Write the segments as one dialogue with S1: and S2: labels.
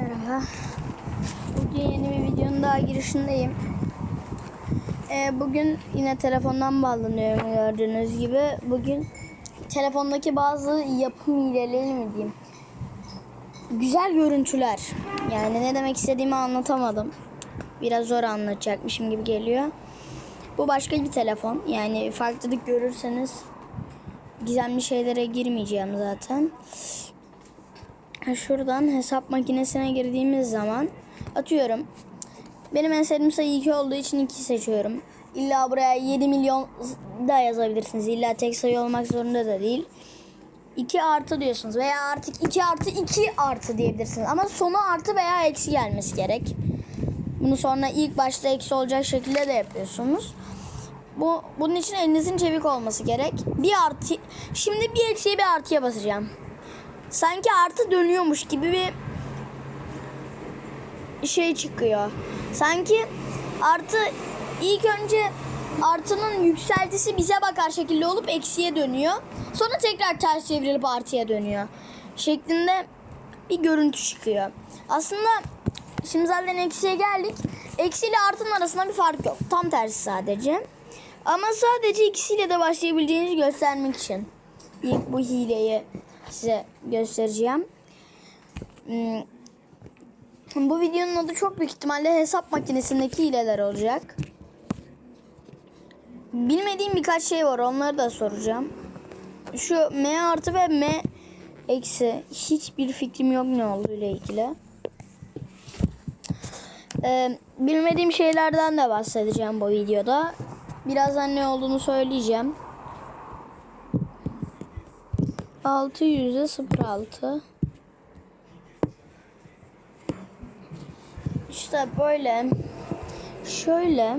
S1: Merhaba. Bugün yeni bir videonun daha girişindeyim. Ee, bugün yine telefondan bağlanıyorum gördüğünüz gibi. Bugün telefondaki bazı yapım hileleri mi diyeyim. Güzel görüntüler. Yani ne demek istediğimi anlatamadım. Biraz zor anlatacakmışım gibi geliyor. Bu başka bir telefon. Yani farklılık görürseniz gizemli şeylere girmeyeceğim zaten. Şuradan hesap makinesine girdiğimiz zaman atıyorum. Benim en sevdiğim sayı 2 olduğu için 2 seçiyorum. İlla buraya 7 milyon da yazabilirsiniz. İlla tek sayı olmak zorunda da değil. 2 artı diyorsunuz veya artık 2 artı 2 artı diyebilirsiniz. Ama sonu artı veya eksi gelmesi gerek. Bunu sonra ilk başta eksi olacak şekilde de yapıyorsunuz. Bu bunun için elinizin çevik olması gerek. Bir artı şimdi bir eksiye bir artıya basacağım sanki artı dönüyormuş gibi bir şey çıkıyor. Sanki artı ilk önce artının yükseltisi bize bakar şekilde olup eksiye dönüyor. Sonra tekrar ters çevrilip artıya dönüyor. Şeklinde bir görüntü çıkıyor. Aslında şimdi zaten eksiye geldik. Eksi ile artının arasında bir fark yok. Tam tersi sadece. Ama sadece ikisiyle de başlayabileceğinizi göstermek için ilk bu hileyi size göstereceğim. Hmm. Bu videonun adı çok büyük ihtimalle hesap makinesindeki hileler olacak. Bilmediğim birkaç şey var onları da soracağım. Şu M artı ve M eksi hiçbir fikrim yok ne olduğu ile ilgili. Ee, bilmediğim şeylerden de bahsedeceğim bu videoda. Birazdan ne olduğunu söyleyeceğim. 600'e 06. İşte böyle. Şöyle.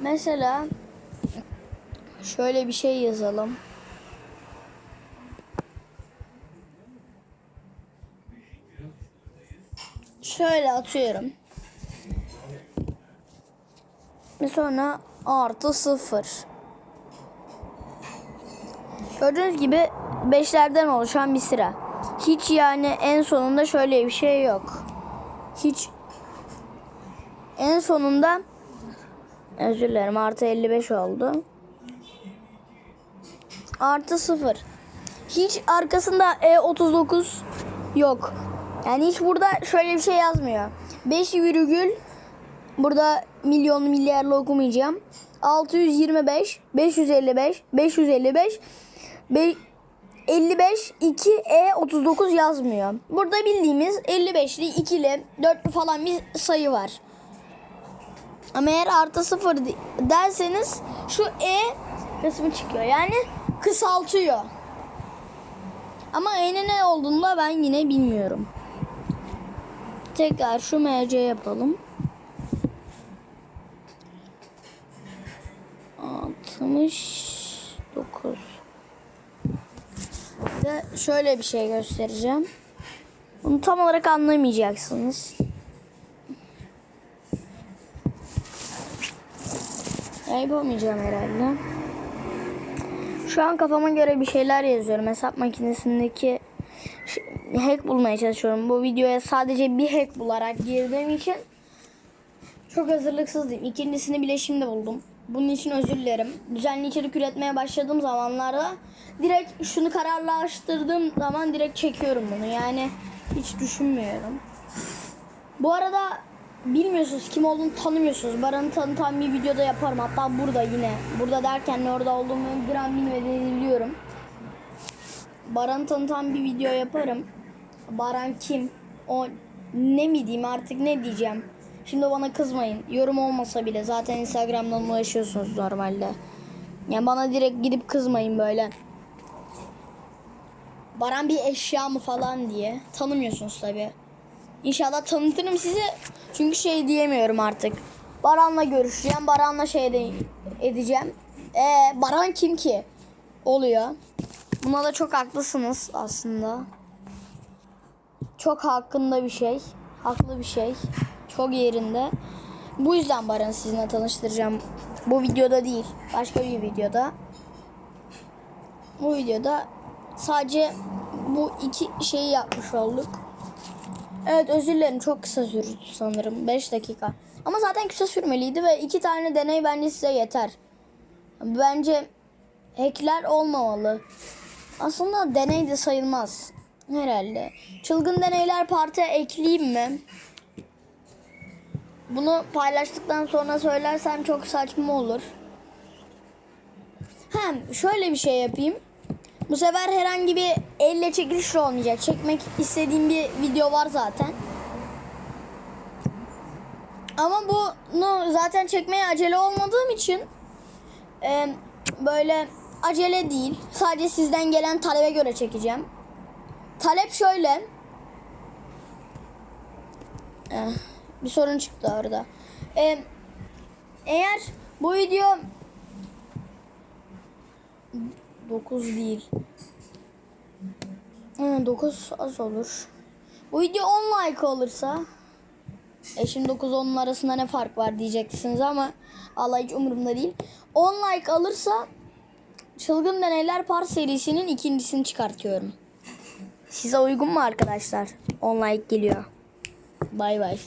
S1: Mesela şöyle bir şey yazalım. Şöyle atıyorum. Ve sonra artı sıfır. Gördüğünüz gibi beşlerden oluşan bir sıra. Hiç yani en sonunda şöyle bir şey yok. Hiç en sonunda özür dilerim artı 55 oldu. Artı 0. Hiç arkasında E39 yok. Yani hiç burada şöyle bir şey yazmıyor. 5 virgül burada milyon milyarla okumayacağım. 625, 555, 555, 55 2 E 39 yazmıyor. Burada bildiğimiz 55'li, 2'li, 4'lü falan bir sayı var. Ama eğer artı 0 derseniz şu E kısmı çıkıyor. Yani kısaltıyor. Ama E'nin ne olduğunu da ben yine bilmiyorum. Tekrar şu MC yapalım. 69 Size şöyle bir şey göstereceğim. Bunu tam olarak anlamayacaksınız. Ya yapamayacağım herhalde. Şu an kafama göre bir şeyler yazıyorum. Hesap makinesindeki hack bulmaya çalışıyorum. Bu videoya sadece bir hack bularak girdiğim için çok hazırlıksızdım. İkincisini bile şimdi buldum. Bunun için özür dilerim. Düzenli içerik üretmeye başladığım zamanlarda direkt şunu kararlaştırdığım zaman direkt çekiyorum bunu. Yani hiç düşünmüyorum. Bu arada bilmiyorsunuz kim olduğunu tanımıyorsunuz. Baran'ı tanıtan bir videoda yaparım. Hatta burada yine. Burada derken ne orada olduğumu gram bilmediğini biliyorum. Baran'ı tanıtan bir video yaparım. Baran kim? O ne mi diyeyim artık ne diyeceğim. Şimdi bana kızmayın. Yorum olmasa bile zaten Instagram'dan ulaşıyorsunuz normalde. Yani bana direkt gidip kızmayın böyle. Baran bir eşya mı falan diye. Tanımıyorsunuz tabi. İnşallah tanıtırım size. Çünkü şey diyemiyorum artık. Baran'la görüşeceğim. Baran'la şey de edeceğim. Ee, Baran kim ki? Oluyor. Buna da çok haklısınız aslında. Çok hakkında bir şey. Haklı bir şey. Çok yerinde. Bu yüzden Baran'ı sizinle tanıştıracağım. Bu videoda değil. Başka bir videoda. Bu videoda sadece bu iki şeyi yapmış olduk. Evet özür dilerim çok kısa sürdü sanırım 5 dakika. Ama zaten kısa sürmeliydi ve iki tane deney bence size yeter. Bence hackler olmamalı. Aslında deney de sayılmaz. Herhalde. Çılgın deneyler parti ekleyeyim mi? Bunu paylaştıktan sonra söylersem çok saçma olur. Hem şöyle bir şey yapayım. Bu sefer herhangi bir elle çekiliş olmayacak. Çekmek istediğim bir video var zaten. Ama bunu zaten çekmeye acele olmadığım için e, böyle acele değil. Sadece sizden gelen talebe göre çekeceğim. Talep şöyle. Eh, bir sorun çıktı orada. E, eğer bu video 9 değil. 9 az olur. Bu video 10 like olursa e şimdi 9 10'un arasında ne fark var diyeceksiniz ama Allah hiç umurumda değil. 10 like alırsa Çılgın Deneyler Par serisinin ikincisini çıkartıyorum. Size uygun mu arkadaşlar? 10 like geliyor. Bay bay.